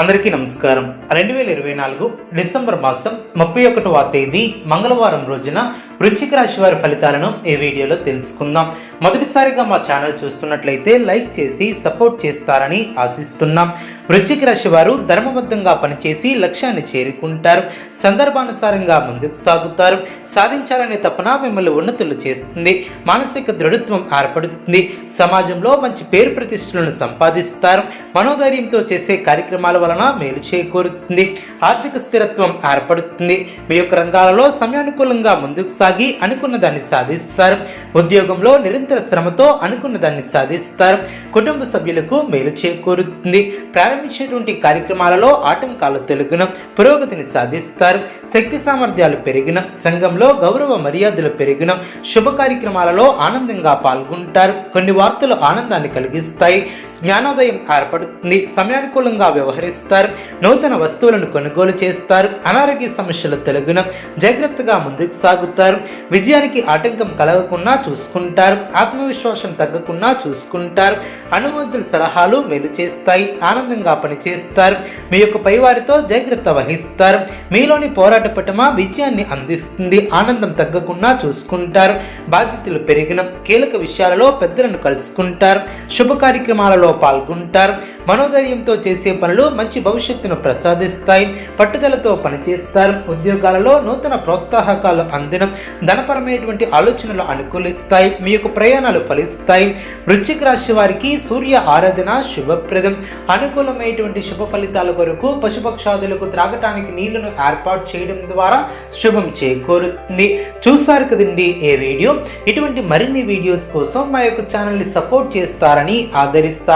అందరికీ నమస్కారం. రెండు వేల ఇరవై నాలుగు డిసెంబర్ మాసం ముప్పై ఒకటవ తేదీ మంగళవారం రోజున వృశ్చిక రాశి వారి ఫలితాలను ఈ వీడియోలో తెలుసుకుందాం. మొదటిసారిగా మా ఛానల్ చూస్తున్నట్లయితే లైక్ చేసి సపోర్ట్ చేస్తారని ఆశిస్తున్నాం. వృశ్చిక రాశి వారు ధర్మబద్ధంగా పనిచేసి లక్ష్యాన్ని చేరుకుంటారు. సందర్భానుసారంగా ముందుకు సాగుతారు. సాధించాలనే తపన మిమ్మల్ని ఉన్నతులు చేస్తుంది. మానసిక దృఢత్వం ఏర్పడుతుంది. సమాజంలో మంచి పేరు ప్రతిష్టలను సంపాదిస్తారు. మనోధైర్యంతో చేసే కార్యక్రమాల వలన మేలు చేకూరుతుంది. ఆర్థిక స్థిరత్వం ఏర్పడుతుంది. మీ యొక్క రంగాలలో సమయానుకూలంగా ముందుకు సాగి అనుకున్న దాన్ని సాధిస్తారు. ఉద్యోగంలో నిరంతర శ్రమతో అనుకున్న దాన్ని సాధిస్తారు. కుటుంబ సభ్యులకు మేలు చేకూరుతుంది. ప్రారంభించినటువంటి కార్యక్రమాలలో ఆటంకాలు తొలగిన పురోగతిని సాధిస్తారు. శక్తి సామర్థ్యాలు పెరిగిన సంఘంలో గౌరవ మర్యాదలు పెరిగిన శుభ కార్యక్రమాలలో ఆనందంగా పాల్గొంటారు. కొన్ని వార్తలు ఆనందాన్ని కలిగిస్తాయి. జ్ఞానోదయం ఏర్పడుతుంది. సమయానుకూలంగా వ్యవహరిస్తారు. నూతన వస్తువులను కొనుగోలు చేస్తారు. అనారోగ్య సమస్యలు తొలగిన జాగ్రత్తగా ముందుకు సాగుతారు. విజయానికి ఆటంకం కలగకుండా చూసుకుంటారు. ఆత్మవిశ్వాసం తగ్గకుండా చూసుకుంటారు. అనుమతుల సలహాలు మేలు చేస్తాయి. ఆనందంగా పనిచేస్తారు. మీ యొక్క పైవారితో జాగ్రత్త వహిస్తారు. మీలోని పోరాట పటమ విజయాన్ని అందిస్తుంది. ఆనందం తగ్గకుండా చూసుకుంటారు. బాధ్యతలు పెరిగిన కీలక విషయాలలో పెద్దలను కలుసుకుంటారు. శుభ కార్యక్రమాలలో పాల్గొంటారు. మనోధైర్యంతో చేసే పనులు మంచి భవిష్యత్తును ప్రసాదిస్తాయి. పట్టుదలతో పనిచేస్తారు. ఉద్యోగాలలో నూతన ప్రోత్సాహకాలు అందిన. ధనపరమైనటువంటి ఆలోచనలు అనుకూలిస్తాయి. మీ యొక్క ప్రయాణాలు ఫలిస్తాయి. వృశ్చిక రాశి వారికి సూర్య ఆరాధన శుభప్రదం. అనుకూలమైనటువంటి శుభ ఫలితాల కొరకు పశుపక్షాదులకు త్రాగటానికి నీళ్ళను ఏర్పాటు చేయడం ద్వారా శుభం చేకూరుతుంది. చూసారు కదండి ఏ వీడియో? ఇటువంటి మరిన్ని వీడియోస్ కోసం మా యొక్క ఛానల్ని సపోర్ట్ చేస్తారని ఆదరిస్తారు